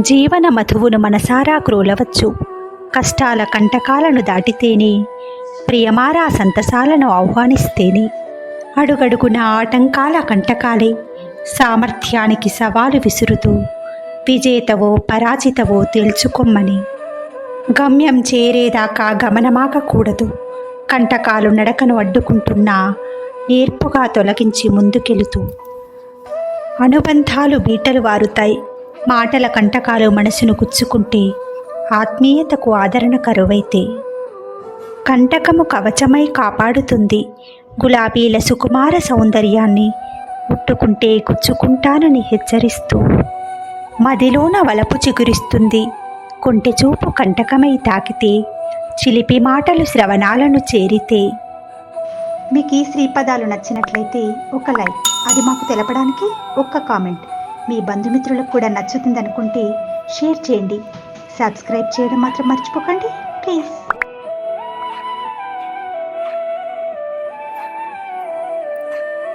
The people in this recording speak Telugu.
జీవన మధువును మనసారా క్రోలవచ్చు. కష్టాల కంటకాలను దాటితేనే ప్రియమారా సంతసాలను ఆహ్వానిస్తేనే. అడుగడుగున ఆటంకాల కంటకాలే సామర్థ్యానికి సవాలు విసురుతూ విజేతవో పరాజితవో తేల్చుకొమ్మని. గమ్యం చేరేదాకా గమనమాగకూడదు. కంటకాలు నడకను అడ్డుకుంటున్నా నేర్పుగా తొలగించి ముందుకెళుతూ. అనుబంధాలు బీటలు వారుతాయి. మాటల కంటకాలు మనసును గుచ్చుకుంటే ఆత్మీయతకు ఆదరణ కరువైతే. కంటకము కవచమై కాపాడుతుంది. గులాబీల సుకుమార సౌందర్యాన్ని ముట్టుకుంటే గుచ్చుకుంటానని హెచ్చరిస్తూ. మదిలోన వలపు చిగురిస్తుంది. కొంటె చూపు కంటకమై తాకితే చిలిపి మాటలు శ్రవణాలను చేరితే. మీకు ఈ శ్రీపదాలు నచ్చినట్లయితే ఒక లైక్. అది మాకు తెలపడానికి ఒక్క కామెంట్. మీ బంధుమిత్రులకు కూడా నచ్చుతుందనుకుంటే షేర్ చేయండి. సబ్స్క్రైబ్ చేయడం మాత్రం మర్చిపోకండి. ప్లీజ్.